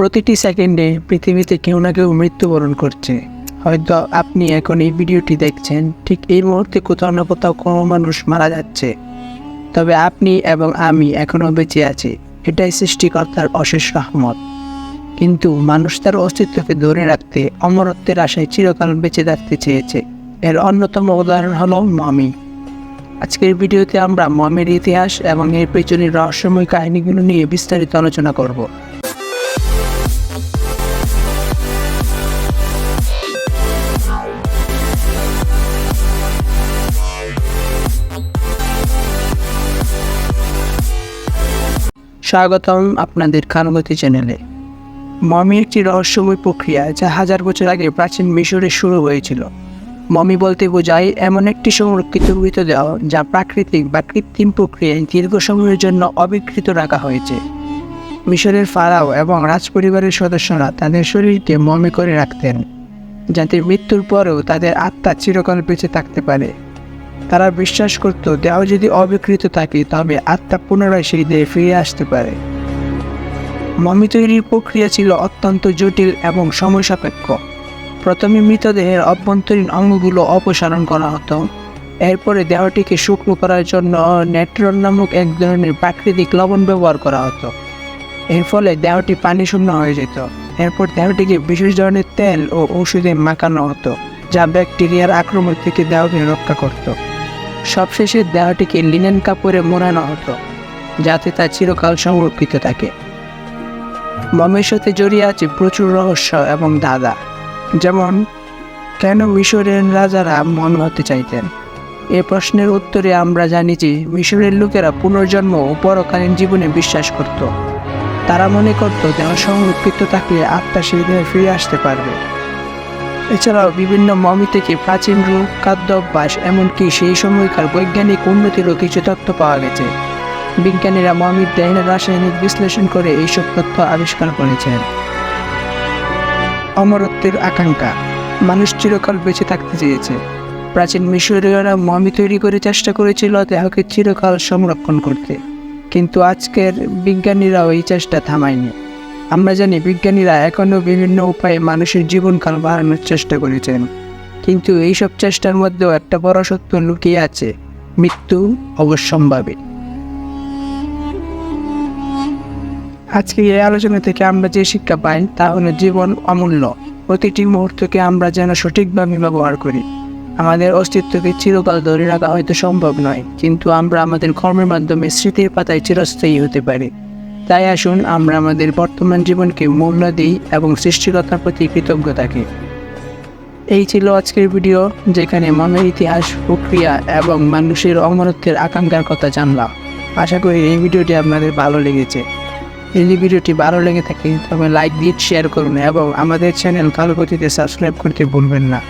প্রতিটি সেকেন্ডে পৃথিবীতে কেউ না কেউ মৃত্যুবরণ করছে। হয়তো আপনি এখন এই ভিডিওটি দেখছেন, ঠিক এই মুহূর্তে কোথাও না কোথাও কোনো মানুষ মারা যাচ্ছে। তবে আপনি এবং আমি এখনও বেঁচে আছি, এটাই সৃষ্টিকর্তার অশেষ রহমত। কিন্তু মানুষ তার অস্তিত্বকে ধরে রাখতে অমরত্বের আশায় চিরকাল বেঁচে থাকতে চেয়েছে। এর অন্যতম উদাহরণ হলো মমি। আজকের ভিডিওতে আমরা মমের ইতিহাস এবং এর পেছনের রহস্যময় কাহিনীগুলো নিয়ে বিস্তারিত আলোচনা করব। স্বাগতম আপনাদের খানগতি চ্যানেলে। মমি একটি রহস্যময় প্রক্রিয়া যা হাজার বছর আগে প্রাচীন মিশরে শুরু হয়েছিল। মমি বলতে বোঝায় এমন একটি সংরক্ষিত মৃতদেহ যা প্রাকৃতিক বা কৃত্রিম প্রক্রিয়ায় দীর্ঘ সময়ের জন্য অবিকৃত রাখা হয়েছে। মিশরের ফারাও এবং রাজপরিবারের সদস্যরা তাদের শরীরকে মমি করে রাখতেন, যাতে মৃত্যুর পরেও তাদের আত্মা চিরকাল বেঁচে থাকতে পারে। তারা বিশ্বাস করত দেহ যদি অবিকৃত থাকে, তবে আত্মা পুনরায় সেই দেহে ফিরে আসতে পারে। মমি তৈরির প্রক্রিয়া ছিল অত্যন্ত জটিল এবং সময় সাপেক্ষ প্রথমে মৃতদেহের অভ্যন্তরীণ অঙ্গগুলো অপসারণ করা হতো। এরপরে দেহটিকে শুকনো করার জন্য নেট্রন নামক এক ধরনের প্রাকৃতিক লবণ ব্যবহার করা হতো। এর ফলে দেহটি পানি শূন্য হয়ে যেত। এরপর দেহটিকে বিশেষ ধরনের তেল ও ওষুধে মাখানো হতো। যা ব্যাকটেরিয়ার আক্রমণ থেকে দেহকে রক্ষা করত। সবশেষে দেহটিকে লিনেন কাপড়ে মোড়ানো হতো, যাতে তা চিরকাল সংরক্ষিত থাকে। মমের সাথে জড়িয়ে আছে প্রচুর রহস্য এবং দাদা, যেমন, কেন মিশরের রাজারা মন হতে চাইতেন? এ প্রশ্নের উত্তরে আমরা জানি যে, মিশরের লোকেরা পুনর্জন্ম ও পরকালীন জীবনে বিশ্বাস করত। তারা মনে করত দেহ সংরক্ষিত থাকলে আত্মা সেই দেহে ফিরে আসতে পারবে। এছাড়াও বিভিন্ন মমি থেকে প্রাচীন রূপ, খাদ্যাভ্যাস, এমনকি সেই সময়কার বৈজ্ঞানিক উন্নতিরও কিছু তথ্য পাওয়া গেছে। বিজ্ঞানীরা মমির দেহের রাসায়নিক বিশ্লেষণ করে এইসব তথ্য আবিষ্কার করেছেন। অমরত্বের আকাঙ্ক্ষা। মানুষ চিরকাল বেঁচে থাকতে চেয়েছে। প্রাচীন মিশরীয়রা মমি তৈরি করে চেষ্টা করেছিল দেহকে চিরকাল সংরক্ষণ করতে। কিন্তু আজকের বিজ্ঞানীরাও এই চেষ্টা থামায়নি। আমরা জানি বিজ্ঞানীরা এখনও বিভিন্ন উপায়ে মানুষের জীবনকাল বাড়ানোর চেষ্টা করেছেন। কিন্তু এইসব চেষ্টার মধ্যেও একটা বড় সত্য লুকিয়ে আছে, মৃত্যু অবশ্যম্ভাবী। আজকে এই আলোচনা থেকে আমরা যে শিক্ষা পাই, তা হলো জীবন অমূল্য। প্রতিটি মুহূর্তকে আমরা যেন সঠিকভাবে ব্যবহার করি। আমাদের অস্তিত্বকে চিরকাল ধরে রাখা হয়তো সম্ভব নয়, কিন্তু আমরা আমাদের কর্মের মাধ্যমে স্মৃতির পাতায় চিরস্থায়ী হতে পারি। তাই আসুন আমরা আমাদের বর্তমান জীবনকে মূল্য দিই এবং সৃষ্টিকতার প্রতি কৃতজ্ঞ থাকি এই ছিল আজকের ভিডিও, যেখানে মনের ইতিহাস, প্রক্রিয়া এবং মানুষের অমরত্বের আকাঙ্ক্ষার কথা জানলাম। আশা করি এই ভিডিওটি আপনাদের ভালো লেগেছে। যদি ভিডিওটি ভালো লেগে থাকে, তবে লাইক দিয়ে শেয়ার করুন এবং আমাদের চ্যানেল কালো গতিতে সাবস্ক্রাইব করতে ভুলবেন না।